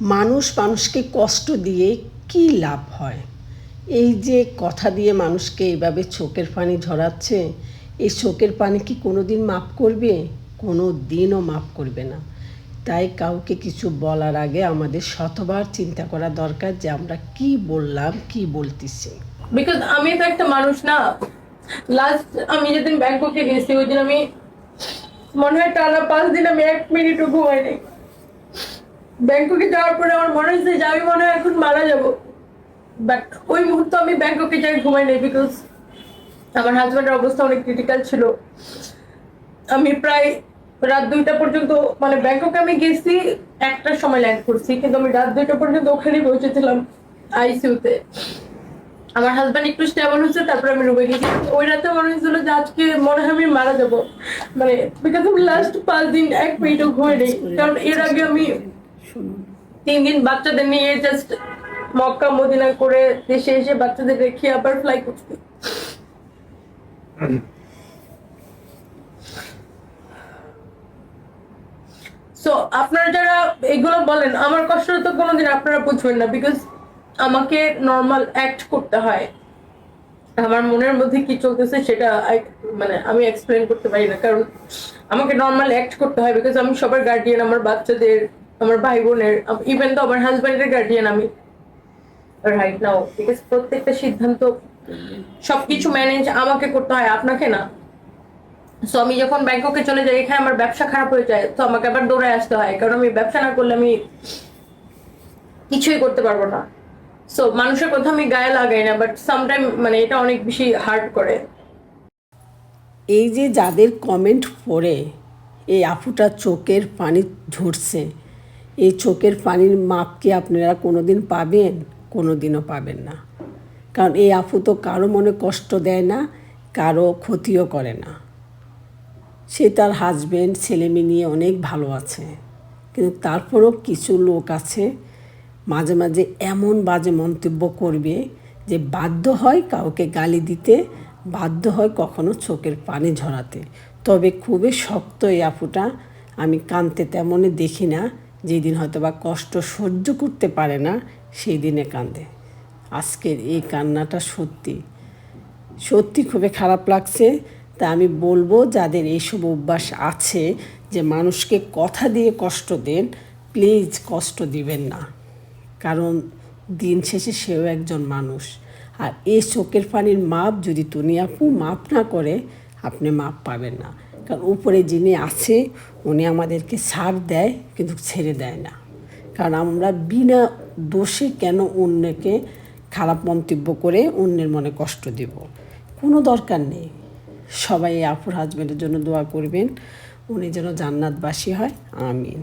মানুষ মানুষকে কষ্ট দিয়ে কি লাভ হয়? এই যে কথা দিয়ে মানুষকে এভাবে চোখের পানি ঝরাচ্ছে, এই চোখের পানি কি কোনো দিন মাফ করবে? কোনো দিনও মাফ করবে না। তাই কাউকে কিছু বলার আগে আমাদের শতবার চিন্তা করা দরকার যে আমরা কি বললাম, কি বলতেছি। বিকজ আমি তো একটা মানুষ না। লাস্ট আমি যেদিন ব্যাংককে গেছি, ওই দিন আমি মনে হয় টানা পাঁচ দিন আমি এক মিনিটও ঘুমাইনি। ব্যাংককে যাওয়ার পরে আমার মনে হয়েছে যে আমি মনে হয় এখন মারা যাব। বাট ওই মুহূর্তে আমি ব্যাংককে যাই ঘুমাই নাই বিকজ আমার হাজব্যান্ডের অবস্থা অনেক ক্রিটিক্যাল ছিল। আমি প্রায় রাত দুইটা পর্যন্ত মানে ব্যাংককে আমি গেছি, একটার সময় ল্যান্ড করছি, কিন্তু আমি রাত দুইটা পর্যন্ত ওখানেই বসেছিলাম আইসিউতে আমার হাজব্যান্ড একটু স্টেবল হচ্ছে তারপরে আমি রুমে গেছি। ওই রাতে মনে হয়েছিল যে আজকে মনে হয় আমি মারা যাব। মানে বিকজ আমি লাস্ট পাঁচ দিন এক মিনিটও ঘুরে নেই। কারণ এর আগে আমি তিন দিন বাচ্চাদের নিয়ে জাস্ট মক্কা, মদিনা করে দেশে এসে বাচ্চাদের রেখে আবার ফ্লাই করছি। সো আপনারা যারা এগুলো বলেন, আমার কষ্টটা তো কোনোদিন আপনারা বুঝবেন না বিকজ আমাকে নর্মাল অ্যাক্ট করতে হয়। আমার মনের মধ্যে কি চলতেছে সেটা মানে আমি এক্সপ্লেন করতে পারি না, কারণ আমাকে নর্মাল অ্যাক্ট করতে হয় বিকজ আমি সবার গার্ডিয়ান আমার বাচ্চাদের আমার ভাই বোনের ইভেন তো আমার হাজব্যান্ডের গার্ডিয়ান আমি রাইট নাও বিকজ প্রত্যেকটা সিদ্ধান্ত সবকিছু ম্যানেজ আমাকে করতে হয়, আপনাকে না। সো আমি যখন ব্যাংককে চলে যাই, এখানে আমার ব্যবসা খারাপ হয়ে যায়, তো আমাকে আবার দৌড়ায় আসতে হয়, কারণ আমি ব্যবসা না করলে আমি কিছুই করতে পারব না। সো মানুষের কথা আমি গায়ে লাগাই না বাট সামটাইম মানে এটা অনেক বেশি হার্ড করে। এই যে যাদের কমেন্ট পড়ে, এই আপুটা চোখের পানি ঝরছে এই চোখের পানির মাপ কি আপনারা কোনো দিন পাবেন? কোনো দিনও পাবেন না। কারণ এই আপু তো কারও মনে কষ্ট দেয় না, কারও ক্ষতিও করে না। সে তার হাজব্যান্ড ছেলে মেয়ে নিয়ে অনেক ভালো আছে। কিন্তু তারপরও কিছু লোক আছে, মাঝে মাঝে এমন বাজে মন্তব্য করবে যে বাধ্য হয় কাউকে গালি দিতে, বাধ্য হয় কখনো চোখের পানি ঝরাতে। তবে খুবই শক্ত এই আপুটা, আমি কানতে তেমনই দেখি না। যেদিন হয়তো বা কষ্ট সহ্য করতে পারে না, সেই দিনে কান্দে আজকের এই কান্নাটা সত্যি। সত্যি খুবই খারাপ লাগছে। তা আমি বলব, যাদের এইসব অভ্যাস আছে যে মানুষকে কথা দিয়ে কষ্ট দেন, প্লিজ কষ্ট দিবেন না। কারণ দিন শেষে সেও একজন মানুষ। আর এই চোখের পানির মাপ যদি তুমি আপু মাপ না করে, আপনি মাপ পাবেন না। কারণ উপরে যিনি আছে, উনি আমাদেরকে ছাড় দেয় কিন্তু ছেড়ে দেয় না। কারণ আমরা বিনা দোষে কেন অন্যকে খারাপ মন্তব্য করে অন্যের মনে কষ্ট দেব? কোনো দরকার নেই। সবাই আপুর হাজব্যান্ডের জন্য দোয়া করবেন। উনি যেন জান্নাতবাসী হয়। আমিন।